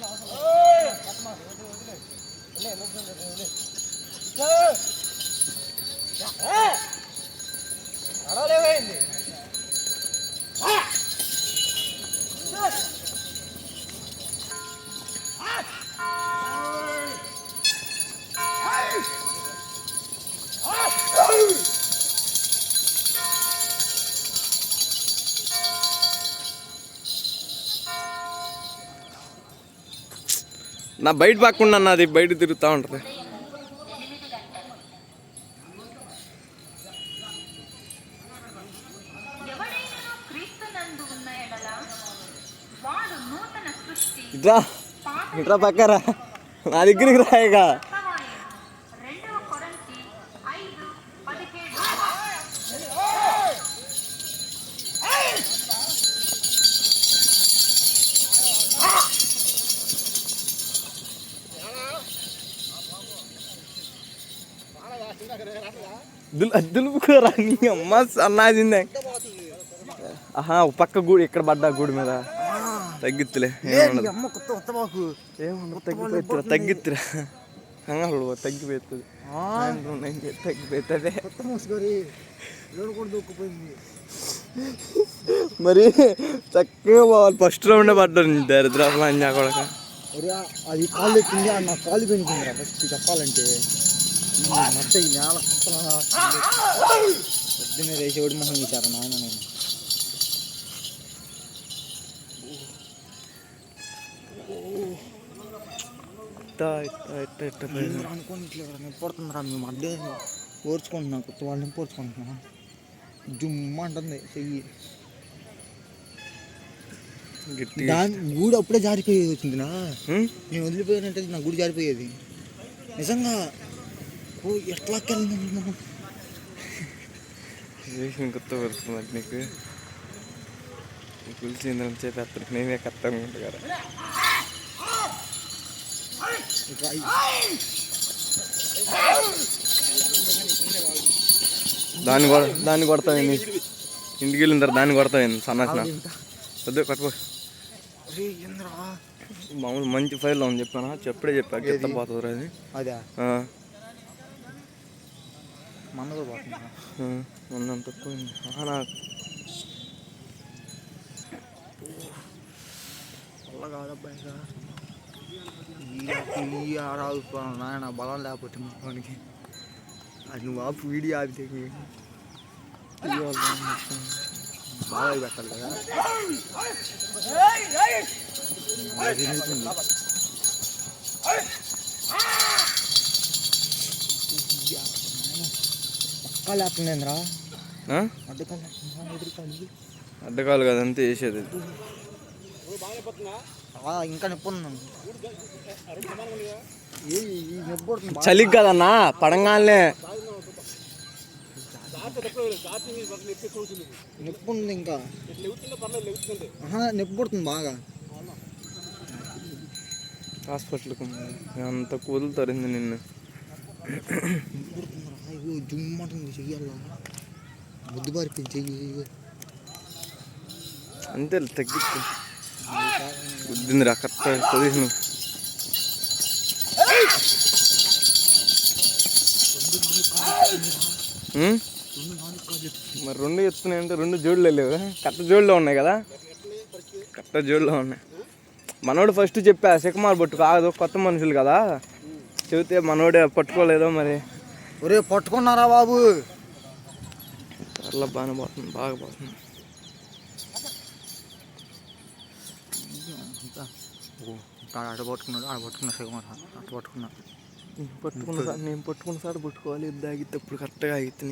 ভালো నా బయట పక్కకుండా నాది బయట తిరుగుతూ ఉంటుంది. ఇట్రా ఇట్రా పక్కరా. నా దగ్గరికి రాయగా దులుపుకోరా అమ్మ సన్నాజిందే ఆహా పక్క గూడు ఇక్కడ పడ్డా గూడు మీద? తగ్గిత్తులే తగ్గిపోతురా తగ్గిత్తురా. కంగారు తగ్గిపోతుంది తగ్గిపోతుంది మరి చక్కగా పోవాలి ఫస్ట్ రౌండే పడ్డాను దరిద్రాలు అన్నా కూడా అది కాలు ఎక్కింది నా కాలు పెంచిందిరా ఫస్ట్ చెప్పాలంటే. మట్ట ఈ నేల పొద్దున్నే రేసి ఒడి మొహం ఇచ్చారు నాయన నేను ఏందిరా అనుకోనిట్లేదురా నొప్పి పడుతుందిరా మేము అడ్డే ఓర్చుకుంటున్నా కొత్త వాళ్ళని పోర్చుకుంటున్నా జుమ్మ అంటుంది చెయ్యి దాని గూడు అప్పుడే జారిపోయేది వచ్చిందినా? నేను వదిలిపోయినట్టు నా గుడి జారిపోయేది నిజంగా ఓ ఎట్లా కలిగింది చేసిన కొత్త వస్తుంది నీకు. పిలిచిందని చెప్పేస్తాను నేనే కరెక్ట్గా ఉంటా కదా. దాన్ని కొడ దాన్ని కొడతావు ఇంటికి వెళ్ళిన తర్వాత దాన్ని కొడతావు సన్నాసిన? వద్దు కట్టుకో మామూలు మంచి ఫైల్ ఉంది చెప్పానా? చెప్పుడే చెప్పా కింద పోతుంది అది. మనతో పోతుందా ఆ, ఉన్నంత పోయింది. ఆ, నాకు వల్ల కాదబ్బా ఇంకా ఈ ఈ ఆరాదు నాయన బలం లేకపోతే మనకి అది నువ్వు ఆపు వీడియో ఆపితే బాగా పెట్టాలి కదా అడ్డకాలు ఎదురుకాలు అడ్డకాలు కదా అంతే వేసేది ఇంకా నొప్పి. చలికి కదన్నా పడంగానే నొప్పి ఉంది ఇంకా. నొప్పి పడుతుంది బాగా. హాస్పిటల్కి అంత కూతులు తరింది నిన్ను. అయ్యో జుమ్మంటుంది చెయ్యాల బుద్ధి పారిపోయింది చెయ్యి అంతే తగ్గిచ్చు గుద్దిందిరా కరెక్ట్ పొజిషన్ మరి రెండు ఎత్తున్నాయి అంటే రెండు జోడులు లేవు. కట్ట జోడులో ఉన్నాయి కదా? కట్ట జోడులో ఉన్నాయి. మనోడు ఫస్ట్ చెప్పా సికమార్ పట్టు కాదు కొత్త మనుషులు కదా? చెబితే మనోడే పట్టుకోలేదో మరి. ఒరే పట్టుకున్నారా బాబు? అట్లా బాగానే పోతుంది బాగా పోతుంది. ఆడ పట్టుకున్నాడు ఆడ పట్టుకున్నా సగం అట్ట పట్టుకున్నా. పట్టుకున్న సార్ నేను పట్టుకున్న సార్ పట్టుకోవాలి ఇది ఆగితే ఇప్పుడు కరెక్ట్గా ఆగితే